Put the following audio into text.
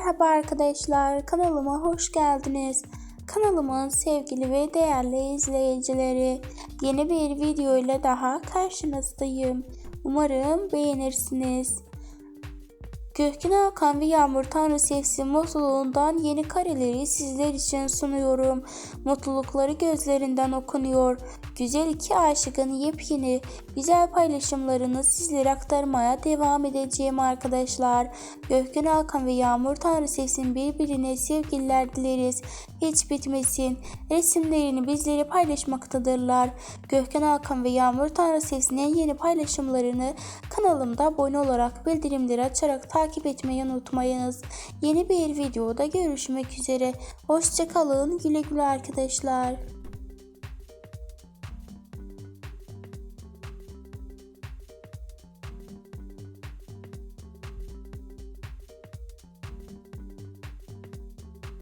Merhaba arkadaşlar, kanalıma hoş geldiniz. Kanalımın sevgili ve değerli izleyicileri, yeni bir video ile daha karşınızdayım. Umarım beğenirsiniz. Gökhan Hakan ve Yağmur Tanrı Sevsin mutluluğundan yeni kareleri sizler için sunuyorum. Mutlulukları gözlerinden okunuyor. Güzel iki aşıkın yepyeni güzel paylaşımlarını sizlere aktarmaya devam edeceğim arkadaşlar. Gökhan Hakan ve Yağmur Tanrı Sevsin birbirine sevgililer dileriz. Hiç bitmesin. Resimlerini bizlere paylaşmaktadırlar. Gökhan Hakan ve Yağmur Tanrı Sevsin'in yeni paylaşımlarını kanalımda abone olarak bildirimleri açarak takip etmeyi unutmayınız. Yeni bir videoda görüşmek üzere. Hoşçakalın. Güle güle arkadaşlar.